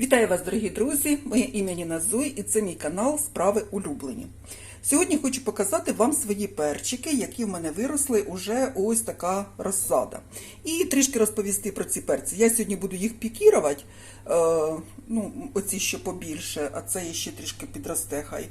Вітаю вас, дорогі друзі! Моє ім'я Ніна Зуй і це мій канал Справи улюблені. Сьогодні хочу показати вам свої перчики, які в мене виросли уже ось така розсада. І трішки розповісти про ці перці. Я сьогодні буду їх пікірувати, е, ну, оці ще побільше, а це ще трішки підросте хай.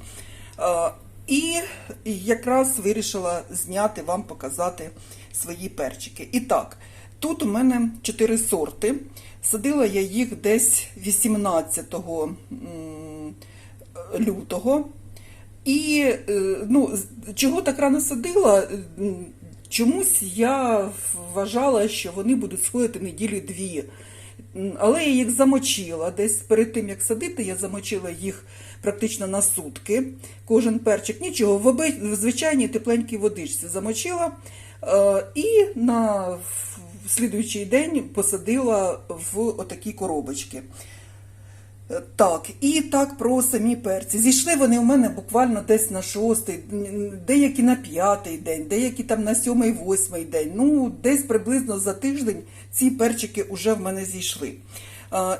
Е, і якраз вирішила зняти вам, показати свої перчики. І так, тут у мене чотири сорти. Садила я їх десь 18 лютого. І е, ну, чого так рано садила? Чомусь я вважала, що вони будуть сходити неділі дві. Але я їх замочила. Десь перед тим, як садити, я замочила їх практично на сутки. Кожен перчик нічого, в звичайній тепленькій водичці замочила. Е, І на в- слідуючий день посадила в отакі коробочки. Е, Так, і так про самі перці. Зійшли вони у мене буквально десь на шостий, деякі на п'ятий день, деякі там на сьомий, восьмий день. Ну, десь приблизно за тиждень ці перчики вже в мене зійшли.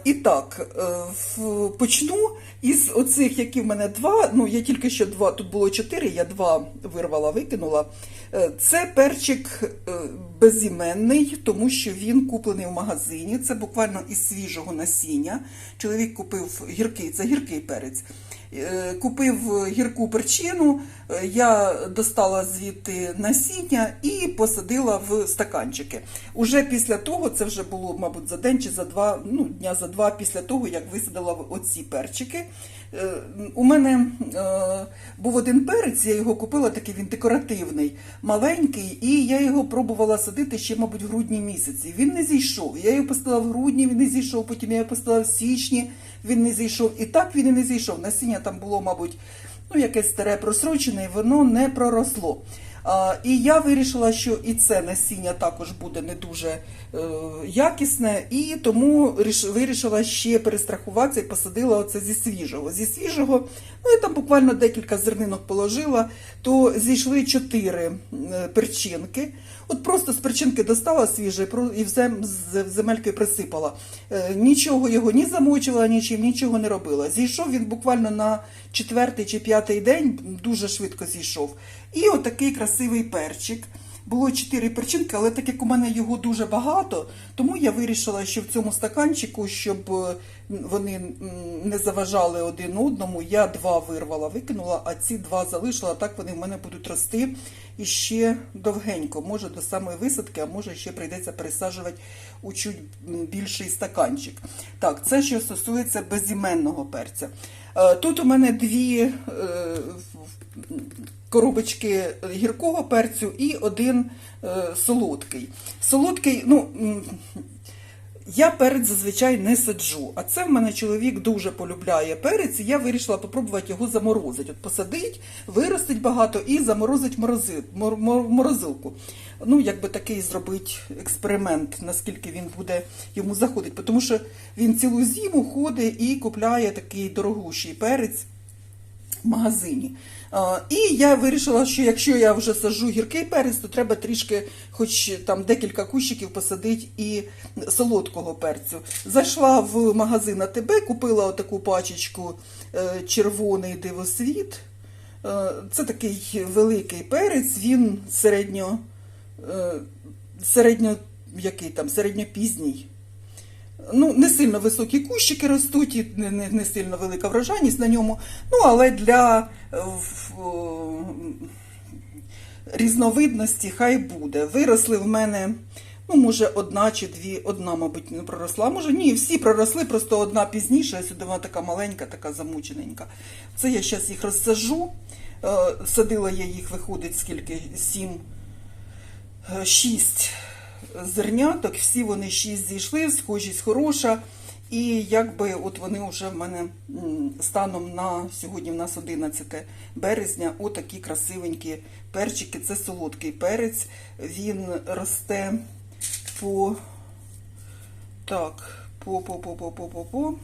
І так, е, почну із оцих, які в мене два. Ну, я тільки що два, тут було чотири, я два вирвала, викинула. Е, Це перчик е, безіменний, тому що він куплений в магазині. Це буквально із свіжого насіння. Чоловік купив гіркий, це гіркий перець. Е, Купив гірку перчину, е, я достала звідти насіння і посадила в стаканчики. Уже після того, це вже було, мабуть, за день чи за два, ну, дня за два після того, як висадила оці перчики. Е, У мене е, був один перець, я його купила, такий він декоративний, маленький, і я його пробувала садити ще, мабуть, в грудні місяці. Він не зійшов. Я його постала в грудні, він не зійшов, потім я його посадила в січні, він не зійшов. І так він і не зійшов. Насіння там було, мабуть, ну, якесь старе просрочене, і воно не проросло. І я вирішила, що і це насіння також буде не дуже е, якісне, і тому вирішила ще перестрахуватися і посадила оце зі свіжого. Зі свіжого, ну я там буквально декілька зернинок положила, то зійшли чотири е, перчинки. От просто з причинки достала свіже і з земельки присипала. Е, Нічого його ні замочила, нічим, нічого не робила. Зійшов він буквально на четвертий чи п'ятий день, дуже швидко зійшов. І отакий красивий перчик. Було чотири перчинки, але так як у мене його дуже багато, тому я вирішила, що в цьому стаканчику, щоб е, вони не заважали один одному, я два вирвала, викинула, а ці два залишила. Так вони в мене будуть рости і ще довгенько. Може до самої висадки, а може ще прийдеться пересаджувати у чуть більший стаканчик. Так, це що стосується безіменного перця. Е, Тут у мене дві е, коробочки гіркого перцю і один е, солодкий. Солодкий, ну. я перець зазвичай не саджу, а це в мене чоловік дуже полюбляє перець, і я вирішила попробувати його заморозити. От посадить, виростить багато і заморозить морози, мор, мор- морозилку. Ну, якби такий зробити експеримент, наскільки він буде йому заходить. Тому що він цілу зиму ходить і купляє такий дорогущий перець в магазині. І я вирішила, що якщо я вже саджу гіркий перець, то треба трішки, хоч там декілька кущиків посадити і солодкого перцю. Зайшла в магазин АТБ, купила отаку пачечку е, червоний дивосвіт. Е, Це такий великий перець, він середньо, е, середньо який там, середньопізній. Ну, не сильно високі кущики ростуть, і не, не, не сильно велика врожайність на ньому. Ну, але для е, в- різновидності хай буде. Виросли в мене, ну, може, одна чи дві, одна, мабуть, не проросла. Може, ні, всі проросли, просто одна пізніше, а сюди вона така маленька, така замучененька. Це я зараз їх розсажу. Е, Садила я їх, виходить, скільки? Сім, е, шість зерняток, всі вони шість зійшли, схожість хороша. І якби от вони вже в мене станом на сьогодні в нас 11 березня, отакі красивенькі перчики. Це солодкий перець. Він росте по так, по по по по по по по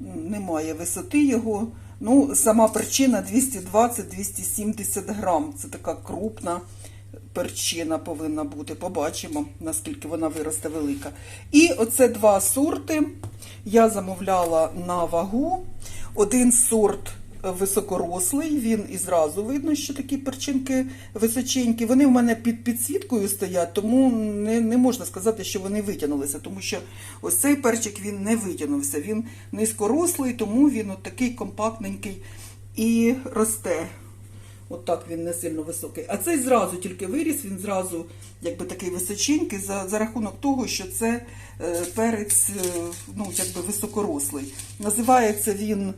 немає висоти його. Ну, сама причина 220-270 грам. Це така крупна перчина повинна бути. Побачимо, наскільки вона виросте велика. І оце два сорти я замовляла на вагу. Один сорт високорослий, він і зразу видно, що такі перчинки височенькі. Вони в мене під підсвіткою стоять, тому не, не можна сказати, що вони витягнулися, тому що ось цей перчик він не витягнувся. Він низькорослий, тому він от такий компактненький і росте. От він не сильно високий. А цей зразу тільки виріс, він зразу якби такий височенький за, за рахунок того, що це е, перець е, ну, якби високорослий. Називається він е,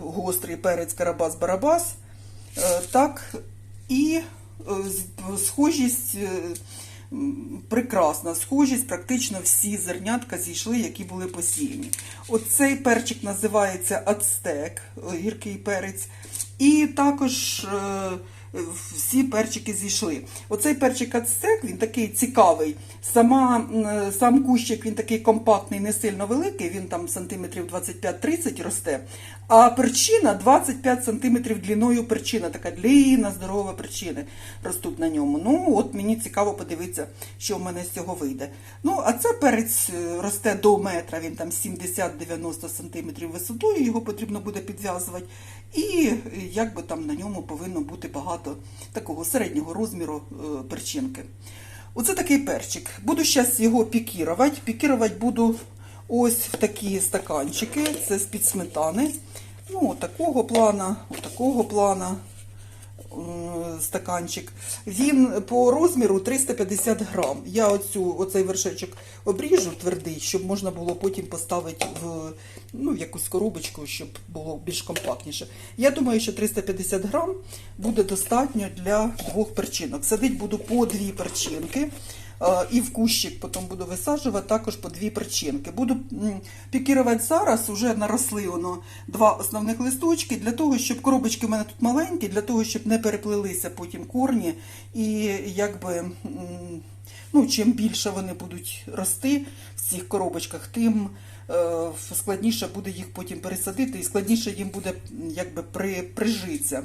гострий перець Карабас-Барабас. Е, так, і е, схожість е, прекрасна. Схожість, практично всі зернятка зійшли, які були посіяні. Оцей перчик називається ацтек, гіркий перець. І також е, всі перчики зійшли. Оцей перчик ацтек, він такий цікавий. Сама, сам кущик він такий компактний, не сильно великий, він там сантиметрів 25-30 росте. А перчина 25 сантиметрів длиною перчина, така длінна, здорова перчина ростуть на ньому. Ну, от мені цікаво подивитися, що в мене з цього вийде. Ну, а це перець е, росте до метра, він там 70-90 сантиметрів висотою, його потрібно буде підв'язувати. І е, якби там на ньому повинно бути багато такого середнього розміру е, перчинки. Оце такий перчик. Буду зараз його пікірувати. Пікірувати буду ось в такі стаканчики. Це з-під сметани. Ну, такого плана, такого плана стаканчик. Він по розміру 350 грам. Я оцю, оцей вершечок обріжу твердий, щоб можна було потім поставити в, ну, в якусь коробочку, щоб було більш компактніше. Я думаю, що 350 грам буде достатньо для двох перчинок. Садити буду по дві перчинки. Е, І в кущик потім буду висаджувати також по дві перчинки. Буду пікірувати зараз, вже наросли воно два основних листочки, для того, щоб коробочки в мене тут маленькі, для того, щоб не переплилися потім корні. І якби, ну, чим більше вони будуть рости в цих коробочках, тим е, складніше буде їх потім пересадити, і складніше їм буде якби при, прижитися.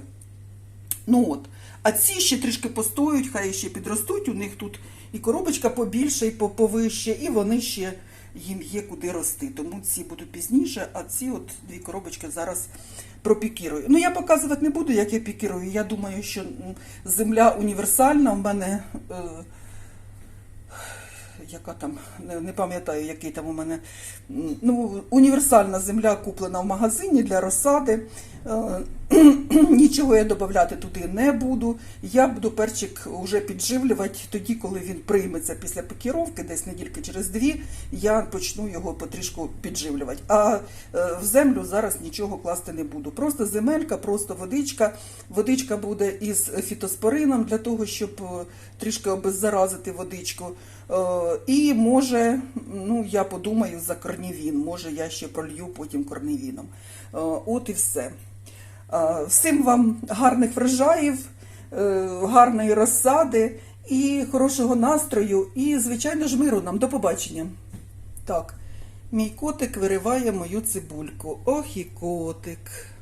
Ну от. А ці ще трішки постоють, хай ще підростуть. У них тут і коробочка побільше, і повище, і вони ще їм є куди рости. Тому ці будуть пізніше, а ці от дві коробочки зараз пропікірую. Ну я показувати не буду, як я пікірую. Я думаю, що земля універсальна. У мене. Е, яка там, не, пам'ятаю, який там у мене ну, універсальна земля куплена в магазині для розсади. Нічого я додати туди не буду. Я буду перчик вже підживлювати тоді, коли він прийметься після пікіровки, десь недільки через дві, я почну його потрішку підживлювати. А е, в землю зараз нічого класти не буду. Просто земелька, просто водичка. Водичка буде із фітоспорином для того, щоб е, трішки обеззаразити водичку. Е, І може, ну я подумаю за корнівін, може я ще пролью потім корневіном. Е, От і все. Всім вам гарних врожаїв, е, гарної розсади і хорошого настрою, і, звичайно ж, миру нам. До побачення. Так, мій котик вириває мою цибульку. Ох і котик.